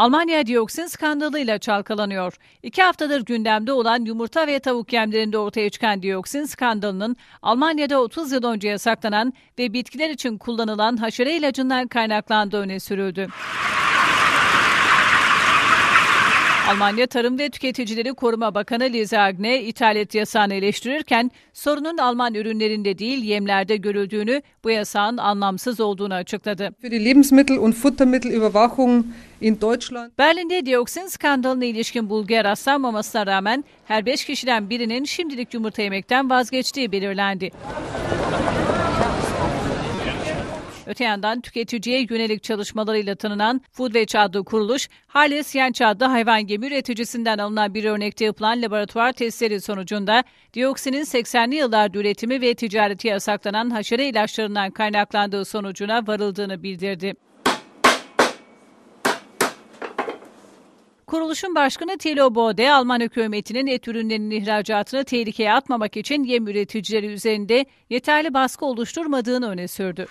Almanya dioksin skandalıyla çalkalanıyor. İki haftadır gündemde olan yumurta ve tavuk yemlerinde ortaya çıkan dioksin skandalının Almanya'da 30 yıl önce yasaklanan ve bitkiler için kullanılan haşere ilacından kaynaklandığı öne sürüldü. Almanya Tarım ve Tüketicileri Koruma Bakanı Lise Agne ithalat yasağını eleştirirken sorunun Alman ürünlerinde değil yemlerde görüldüğünü, bu yasağın anlamsız olduğunu açıkladı. Berlin'de dioksin skandalına ilişkin bulguya rastlanmamasına rağmen her beş kişiden birinin şimdilik yumurta yemekten vazgeçtiği belirlendi. Öte yandan tüketiciye yönelik çalışmalarıyla tanınan Foodwatch adlı kuruluş, Hales Yenç adlı hayvan gemi üreticisinden alınan bir örnekte yapılan laboratuvar testleri sonucunda dioksinin 80'li yıllarda üretimi ve ticareti yasaklanan haşere ilaçlarından kaynaklandığı sonucuna varıldığını bildirdi. Kuruluşun başkanı Thilo Bode, Alman hükümetinin et ürünlerinin ihracatını tehlikeye atmamak için yem üreticileri üzerinde yeterli baskı oluşturmadığını öne sürdü.